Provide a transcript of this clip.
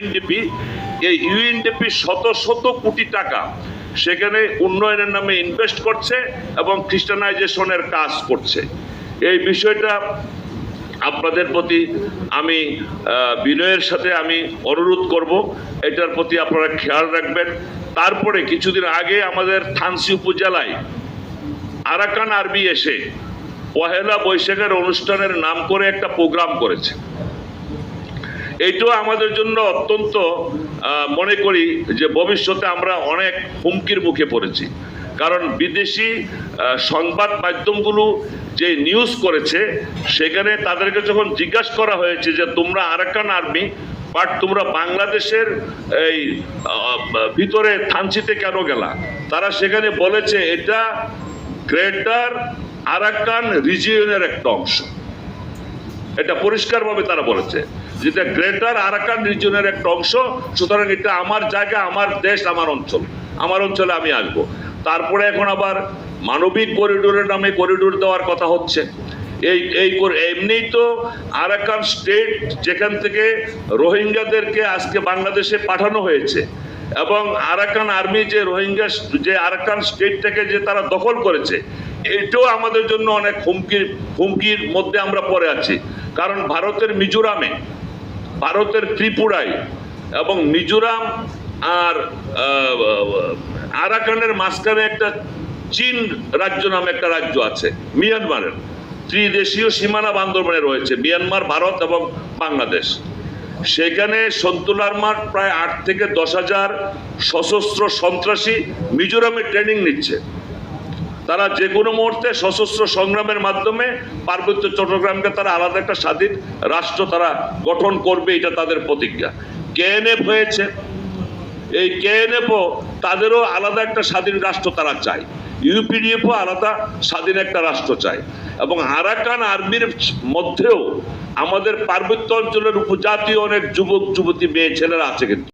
UNDP, এই UNDP শত শত কোটি টাকা সেখানে উন্নয়নের নামে ইনভেস্ট করছে এবং খ্রিস্টানাইজেশনের কাজ করছে। এই বিষয়টা আপনাদের প্রতি আমি বিনয়ের সাথে আমি অনুরোধ করব। এটার প্রতি আপনারা খেয়াল রাখবেন। তারপরে কিছুদিন আগে আমাদের থানসি উপজেলায় আরাকান আরবি এসে পহেলা বৈশাখের অনুষ্ঠানের নাম করে একটা প্রোগ্রাম করেছে। এইটাও আমাদের জন্য অত্যন্ত মনে করি যে ভবিষ্যতে আমরা অনেক হুমকির মুখে পড়েছি। কারণ বিদেশি সংবাদ মাধ্যমগুলো যে নিউজ করেছে, সেখানে তাদেরকে যখন জিজ্ঞাসা করা হয়েছে যে তোমরা আরাকান আর্মি বাট তোমরা বাংলাদেশের এই ভিতরে থানচিতে কেন গেলা? তারা সেখানে বলেছে, এটা গ্রেটার আরাকান রিজিয়নের একটা অংশ। এটা পরিষ্কারভাবে তারা বলেছে। যেটা গ্রেটার আরাকান রিজনের একটা অংশ, সুতরাং এটা আমার জায়গা, আমার দেশ, আমার অঞ্চল। আমার অঞ্চলে আমি আসব। তারপরে এখন আবার মানবিক করিডোরের নামে করিডোর দেওয়ার কথা হচ্ছে। এই এই এমনিই তো আরাকান স্টেট যেখান থেকে রোহিঙ্গাদেরকে আজকে বাংলাদেশে পাঠানো হয়েছে, এবং আরাকান আর্মি যে রোহিঙ্গা, যে আরাকান স্টেটটাকে যে তারা দখল করেছে, এটাও আমাদের জন্য অনেক হুমকির হুমকির মধ্যে আমরা পড়ে আছি। কারণ ভারতের মিজোরামে ত্রিপুরায় এবং মিজোরাম আর আরাকানের মাঝখানে একটা চীন রাজ্য নামে একটা রাজ্য আছে, মিয়ানমারের। ত্রিদেশীয় সীমানা বান্দরবনে রয়েছে, মিয়ানমার, ভারত এবং বাংলাদেশ। সেখানে সন্তুলার মাঠ প্রায় আট থেকে দশ হাজার সশস্ত্র সন্ত্রাসী মিজোরামে ট্রেনিং নিচ্ছে। তারা যে কোনো মুহূর্তে সশস্ত্র সংগ্রামের মাধ্যমে পার্বত্য চট্টগ্রামকে তারা আলাদা একটা স্বাধীন রাষ্ট্র তারা গঠন করবে, এটা তাদের প্রতিজ্ঞা। কেএনএফ হয়েছে। এই কেএনএফও তাদেরও আলাদা একটা স্বাধীন রাষ্ট্র তারা চায়। ইউপিডিএফও আলাদা স্বাধীন একটা রাষ্ট্র চায়। এবং আরাকান আর্মির মধ্যেও আমাদের পার্বত্য অঞ্চলের উপজাতীয় অনেক যুবক, যুবতী, মেয়ে, ছেলেরা আছে কিন্তু।